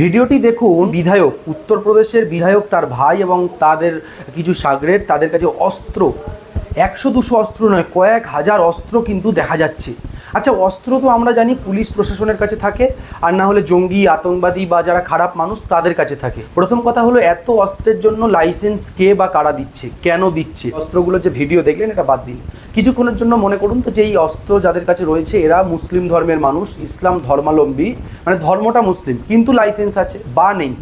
ভিডিওটি দেখুন। বিধায়ক, উত্তরপ্রদেশের বিধায়ক তার ভাই এবং তাদের কিছু সাগরের, তাদের কাছে অস্ত্র। একশো দুশো অস্ত্র নয়, কয়েক হাজার অস্ত্র কিন্তু দেখা যাচ্ছে। আচ্ছা অস্ত্র তো আমরা জানি পুলিশ প্রশাসনের কাছে থাকে, আর না হলে জঙ্গি, আতঙ্কবাদী বা যারা খারাপ মানুষ তাদের কাছে থাকে। প্রথম কথা হলো, এত অস্ত্রের জন্য লাইসেন্স কে বা কারা দিচ্ছে? কেন দিচ্ছে? অস্ত্রগুলো যে ভিডিও দেখলেন, এটা বাদ দিন। কিছুক্ষণের জন্য মনে করুন তো যে এই অস্ত্র যাদের কাছে রয়েছে, এরা মুসলিম ধর্মের মানুষ, ইসলাম ধর্মাবলম্বী মানে ধর্মটা মুসলিম, কিন্তু লাইসেন্স আছে, বা নেই।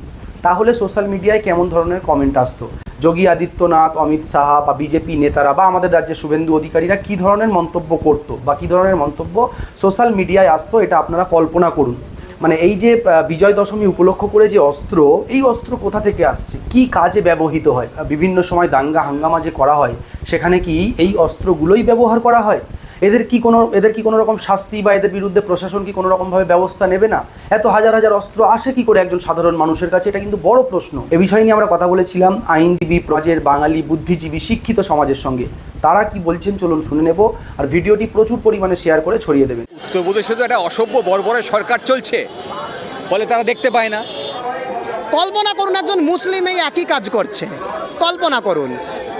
তাহলে সোশ্যাল মিডিয়ায় কেমন ধরনের কমেন্ট আসতো? যোগী আদিত্যনাথ, অমিত সাহা বা বিজেপি নেতারা বা আমাদের রাজ্যের শুভেন্দু অধিকারীরা কী ধরনের মন্তব্য করত বা কী ধরনের মন্তব্য সোশ্যাল মিডিয়ায় আসতো এটা আপনারা কল্পনা করুন। মানে এই যে বিজয় দশমী উপলক্ষ করে যে অস্ত্র, এই অস্ত্র কোথা থেকে আসছে? কি কাজে ব্যবহৃত হয়? বিভিন্ন সময় দাঙ্গা হাঙ্গামা যে করা হয়, সেখানে কি এই অস্ত্রগুলোই ব্যবহার করা হয়? এদের কি কোনো এদের কি কোনো রকম শাস্তি বা এদের বিরুদ্ধে প্রশাসন কি কোনো রকমভাবে ব্যবস্থা নেবে না? এত হাজার হাজার অস্ত্র আসে কি করে একজন সাধারণ মানুষের কাছে? এটা কিন্তু বড় প্রশ্ন। এ বিষয় নিয়ে আমরা কথা বলেছিলাম আইনজীবী প্রজের বাঙালি বুদ্ধিজীবী শিক্ষিত সমাজের সঙ্গে। তারা কি বলছেন চলুন শুনে নেব আর ভিডিওটি প্রচুর পরিমাণে শেয়ার করে ছড়িয়ে দেবেন। উত্তরপ্রদেশে তো একটা অসভ্য বর্বরের সরকার চলছে। ফলে তারা দেখতে পায় না। কল্পনা করুন একজন মুসলিম এই একই কাজ করছে। কল্পনা করুন।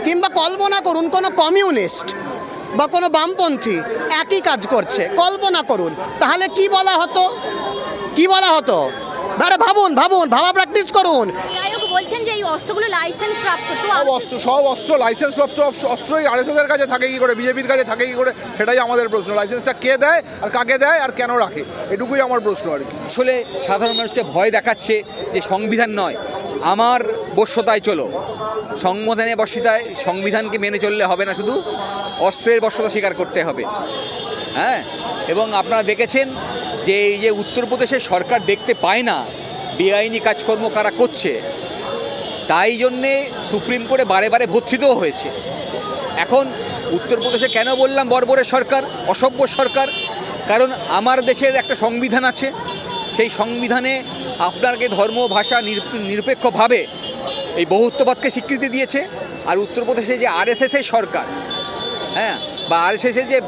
কিংবা কল্পনা করুন কোনো কমিউনিস্ট বা কোনো বামপন্থী একই কাজ করছে কল্পনা করুন। তাহলে কি বলা হতো? কি বলা হতো? আরে ভাবুন ভাবুন ভাবা প্র্যাকটিস করুন। বলছেন যে এই অস্ত্রগুলো লাইসেন্স প্রাপ্ত তো সব অস্ত্র সব অস্ত্র লাইসেন্স প্রাপ্ত অস্ত্রই কাছে থাকে কি করে? বিজেপির কাছে থাকে কি করে? সেটাই আমাদের প্রশ্ন। লাইসেন্সটা কে দেয় আর কাকে দেয় আর কেন রাখে? এটুকুই আমার প্রশ্ন আর কি। আসলে সাধারণ মানুষকে ভয় দেখাচ্ছে যে সংবিধান নয়। আমার বশ্যতায় চলো। সংবিধানে বর্ষিতায় সংবিধানকে মেনে চললে হবে না, শুধু অস্ত্রের বর্ষতা স্বীকার করতে হবে। হ্যাঁ? এবং আপনারা দেখেছেন যে এই যে উত্তরপ্রদেশের সরকার দেখতে পায় না বেআইনি কাজকর্ম কারা করছে, তাই জন্যে সুপ্রিম কোর্টে বারে বারে ভর্তিতও হয়েছে। এখন উত্তরপ্রদেশে কেন বললাম বর্বরের সরকার, অসভ্য সরকার? কারণ আমার দেশের একটা সংবিধান আছে, সেই সংবিধানে আপনাকে ধর্ম, ভাষা নিরপ- নিরপেক্ষভাবে এই বহুত্ববাদকে স্বীকৃতি দিয়েছে আর উত্তরপ্রদেশে যে আরএসএসের সরকার হ্যাঁ বা আরএসএসের যে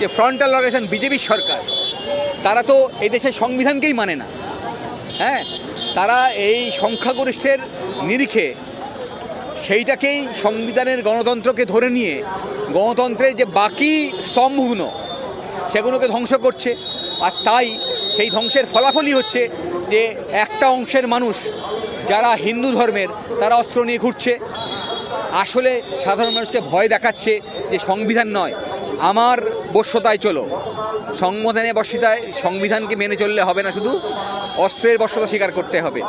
যে ফ্রন্টাল অর্গানাইজেশন বিজেপির সরকার, তারা তো এই দেশের সংবিধানকেই মানে না হ্যাঁ তারা এই সংখ্যাগরিষ্ঠের নিরিখে সেইটাকেই সংবিধানের গণতন্ত্রকে ধরে নিয়ে গণতন্ত্রের যে বাকি স্তম্ভগুলো সেগুলোকে ধ্বংস করছে। আর তাই সেই ধ্বংসের ফলাফলই হচ্ছে যে একটা অংশের মানুষ যারা হিন্দু ধর্মের তারা অস্ত্র নিয়ে ঘুরছে। আসলে সাধারণ মানুষকে ভয় দেখাচ্ছে যে সংবিধান নয়। আমার বশ্যতায় চলো। সংবিধানে বর্ষিতায় সংবিধানকে মেনে চললে হবে না শুধু অস্ত্রের বর্ষতা স্বীকার করতে হবে।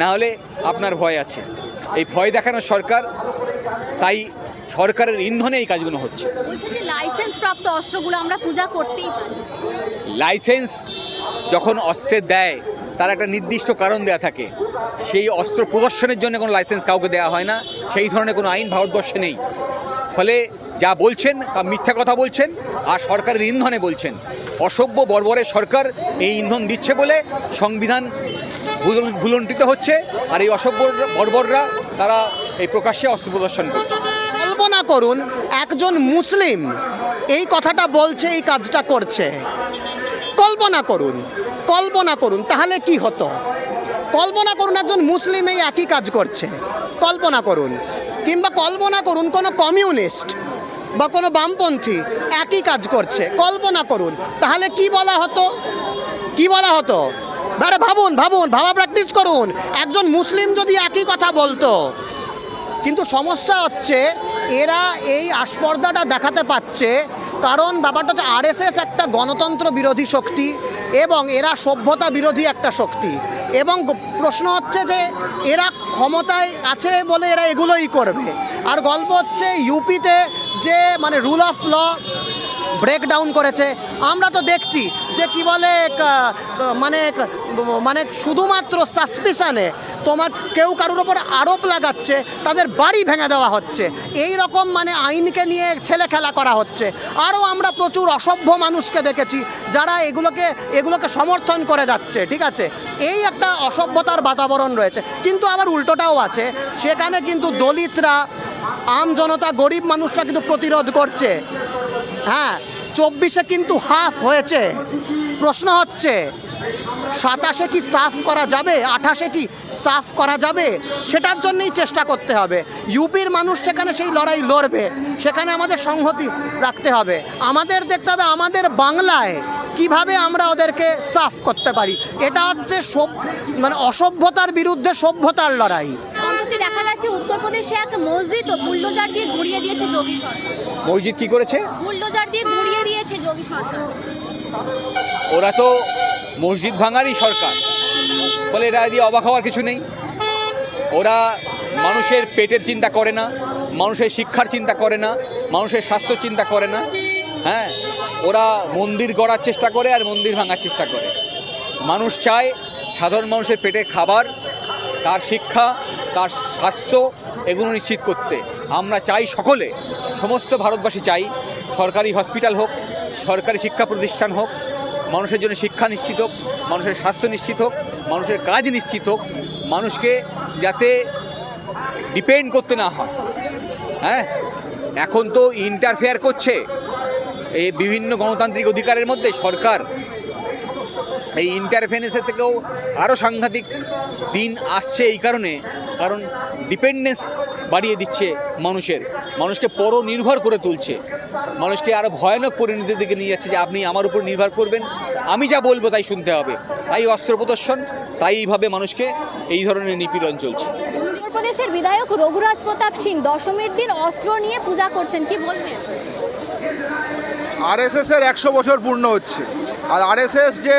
না হলে আপনার ভয় আছে। এই ভয় দেখানোর সরকার তাই সরকারের ইন্ধনে এই কাজগুলো হচ্ছে। লাইসেন্স প্রাপ্ত অস্ত্রগুলো আমরা পূজা করতেই লাইসেন্স যখন অস্ত্রের দেয় তার একটা নির্দিষ্ট কারণ দেয়া থাকে। সেই অস্ত্র প্রদর্শনের জন্য কোনো লাইসেন্স কাউকে দেওয়া হয় না। সেই ধরনের কোনো আইন ভারতবর্ষে নেই। ফলে যা বলছেন তা মিথ্যা কথা বলছেন আর সরকারের ইন্ধনে বলছেন। অসভ্য বর্বরের সরকার এই ইন্ধন দিচ্ছে বলে সংবিধান ভুল- ভুলণ্ঠিত হচ্ছে আর এই অসভ্য বর্বররা তারা এই প্রকাশ্যে অস্ত্র প্রদর্শন করছে। কল্পনা করুন, একজন মুসলিম এই কথাটা বলছে, এই কাজটা করছে। কল্পনা করুন কল্পনা করুন, তাহলে কি হতো? কল্পনা করুন একজন মুসলিম এই একই কাজ করছে। কল্পনা করুন, কিংবা কল্পনা করুন কোনো কমিউনিস্ট বা কোনো বামপন্থী একই কাজ করছে। কল্পনা করুন, তাহলে কি বলা হতো? কি বলা হতো? আরে ভাবুন ভাবুন, ভাবা প্র্যাকটিস করুন। একজন মুসলিম যদি একই কথা বলতো, কিন্তু সমস্যা হচ্ছে এরা এই আস্পর্দাটা দেখাতে পাচ্ছে কারণ ব্যাপারটা হচ্ছে আরএসএস একটা গণতন্ত্র বিরোধী শক্তি এবং এরা সভ্যতা বিরোধী একটা শক্তি। এবং প্রশ্ন হচ্ছে যে, এরা ক্ষমতায় আছে বলে এরা এগুলোই করবে। আর গল্প হচ্ছে ইউপিতে যে মানে রুল অফ ল ব্রেকডাউন করেছে। আমরা তো দেখছি যে কি বলে মানে মানে শুধুমাত্র সাসপিশনে তোমার কেউ কারোর ওপর আরোপ লাগাচ্ছে, তাদের বাড়ি ভেঙে দেওয়া হচ্ছে। এই রকম মানে আইনকে নিয়ে ছেলে খেলা করা হচ্ছে। আরও আমরা প্রচুর অসভ্য মানুষকে দেখেছি, যারা এগুলোকে এগুলোকে সমর্থন করে যাচ্ছে, ঠিক আছে? এই একটা অসভ্যতার বাতাবরণ রয়েছে। কিন্তু আবার উল্টোটাও আছে, সেখানে কিন্তু দলিতরা, আম জনতা, গরিব মানুষরা কিন্তু প্রতিরোধ করছে। হ্যাঁ চব্বিশে কিন্তু হাফ হয়েছে। প্রশ্ন হচ্ছে, সাতাশে কি সাফ করা যাবে? আঠাশে কি সাফ করা যাবে? সেটার জন্যই চেষ্টা করতে হবে। ইউপির মানুষ সেখানে সেই লড়াই লড়বে। সেখানে আমাদের সংহতি রাখতে হবে। আমাদের দেখতে হবে আমাদের বাংলায় কীভাবে আমরা ওদেরকে সাফ করতে পারি। এটা হচ্ছে মানে অসভ্যতার বিরুদ্ধে সভ্যতার লড়াই। দেখা যাচ্ছে, উত্তরপ্রদেশে এক মসজিদ বুল্ডোজার দিয়ে গুড়িয়ে দিয়েছে যোগী সরকার। মসজিদ কি করেছে? বুল্ডোজার দিয়ে গুড়িয়ে দিয়েছে যোগী সরকার। ওরা তো মসজিদ ভাঙারই সরকার। ফলে এরা দিয়ে অবাক হওয়ার কিছু নেই। ওরা মানুষের পেটের চিন্তা করে না মানুষের শিক্ষার চিন্তা করে না মানুষের স্বাস্থ্য চিন্তা করে না। হ্যাঁ ওরা মন্দির গড়ার চেষ্টা করে আর মন্দির ভাঙার চেষ্টা করে। মানুষ চায় সাধারণ মানুষের পেটে খাবার তার শিক্ষা তার স্বাস্থ্য এগুলো নিশ্চিত করতে। আমরা চাই সকলে সমস্ত ভারতবাসী চাই সরকারি হসপিটাল হোক, সরকারি শিক্ষা প্রতিষ্ঠান হোক, মানুষের জন্য শিক্ষা নিশ্চিত হোক, মানুষের স্বাস্থ্য নিশ্চিত হোক, মানুষের কাজ নিশ্চিত হোক, মানুষকে যাতে ডিপেন্ড করতে না হয়। হ্যাঁ? এখন তো ইন্টারফেয়ার করছে। এই বিভিন্ন গণতান্ত্রিক অধিকারের মধ্যে সরকার এই ইন্টারফেরেন্সের থেকেও আরও সাংঘাতিক দিন আসছে এই কারণে, কারণ ডিপেন্ডেন্স বাড়িয়ে দিচ্ছে মানুষের। মানুষকে পরনির্ভর করে তুলছে। মানুষকে আরও ভয়ানক পরিণতির দিকে নিয়ে যাচ্ছে যে আপনি আমার উপর নির্ভর করবেন। আমি যা বলব তাই শুনতে হবে। তাই অস্ত্র প্রদর্শন তাই এইভাবে মানুষকে এই ধরনের নিপীড়ন চলছে। উত্তরপ্রদেশের বিধায়ক রঘুরাজ প্রতাপ সিং দশমীর দিন অস্ত্র নিয়ে পূজা করছেন। কি বলবেন? আরএসএস এর একশো বছর পূর্ণ হচ্ছে। আর আরএসএস যে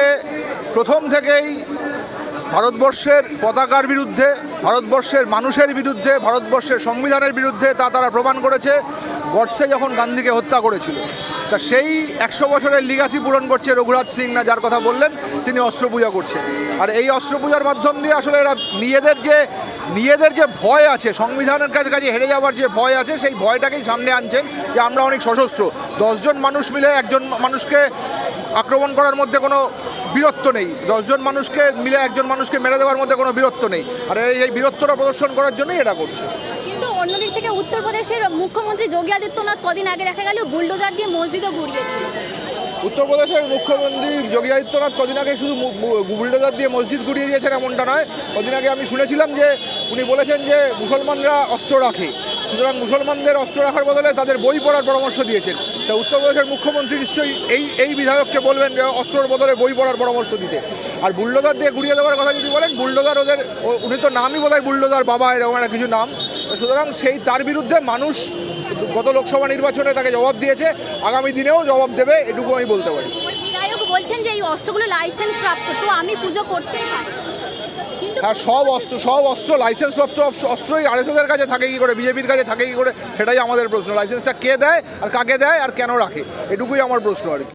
প্রথম থেকেই ভারতবর্ষের পতাকার বিরুদ্ধে ভারতবর্ষের মানুষের বিরুদ্ধে, ভারতবর্ষের সংবিধানের বিরুদ্ধে তা তারা প্রমাণ করেছে, গডসে যখন গান্ধীকে হত্যা করেছিল। তা সেই একশো বছরের লিগাসি পূরণ করছে রঘুরাজ সিং না যার কথা বললেন, তিনি অস্ত্র পূজা করছেন। আর এই অস্ত্র পূজার মাধ্যম দিয়ে আসলে এরা নিজেদের যে নিজেদের যে ভয় আছে, সংবিধানের কাছে কাছে হেরে যাওয়ার যে ভয় আছে, সেই ভয়টাকেই সামনে আনছেন যে আমরা অনেক সশস্ত্র। দশজন মানুষ মিলে একজন মানুষকে আক্রমণ করার মধ্যে কোনো বীরত্ব নেই। দশজন মানুষকে মিলে একজন মানুষকে মেরে দেওয়ার মধ্যে কোনো বীরত্ব নেই। আর এই বীরত্বটা প্রদর্শন করার জন্যই এটা করছে। অন্যদিক থেকে উত্তরপ্রদেশের মুখ্যমন্ত্রী যোগী আদিত্যনাথ কদিন আগে দেখা গেল বুলডোজার দিয়ে মসজিদও গুড়িয়ে উত্তরপ্রদেশের মুখ্যমন্ত্রী যোগী আদিত্যনাথ কদিন আগে শুধু বুলডোজার দিয়ে মসজিদ গুড়িয়ে দিয়েছেন এমনটা নয়। কদিন আগে আমি শুনেছিলাম যে উনি বলেছেন যে মুসলমানরা অস্ত্র রাখে। সুতরাং মুসলমানদের অস্ত্র রাখার বদলে তাদের বই পড়ার পরামর্শ দিয়েছেন। তা উত্তরপ্রদেশের মুখ্যমন্ত্রী নিশ্চয়ই এই এই বিধায়ককে বলবেন যে অস্ত্রর বদলে বই পড়ার পরামর্শ দিতে। আর বুলডোজার দিয়ে গুড়িয়ে দেওয়ার কথা যদি বলেন বুলডোজার ওদের উনি তো নামই বোধ হয় বুলডোজার বাবা এরকম একটা কিছু নাম। সুতরাং সেই তার বিরুদ্ধে মানুষ গত লোকসভা নির্বাচনে তাকে জবাব দিয়েছে আগামী দিনেও জবাব দেবে এটুকু আমি বলতে পারি। বলছেন যে এই অস্ত্রগুলো লাইসেন্স প্রাপ্ত তো আমি পুজো করতেই পারি। হ্যাঁ সব অস্ত্র সব অস্ত্র লাইসেন্সপ্রাপ্ত অস্ত্র- অস্ত্রই আরএসএসের কাছে থাকে কি করে বিজেপির কাছে থাকে কি করে সেটাই আমাদের প্রশ্ন। লাইসেন্সটা কে দেয় আর কাকে দেয় আর কেন রাখে এটুকুই আমার প্রশ্ন আর কি।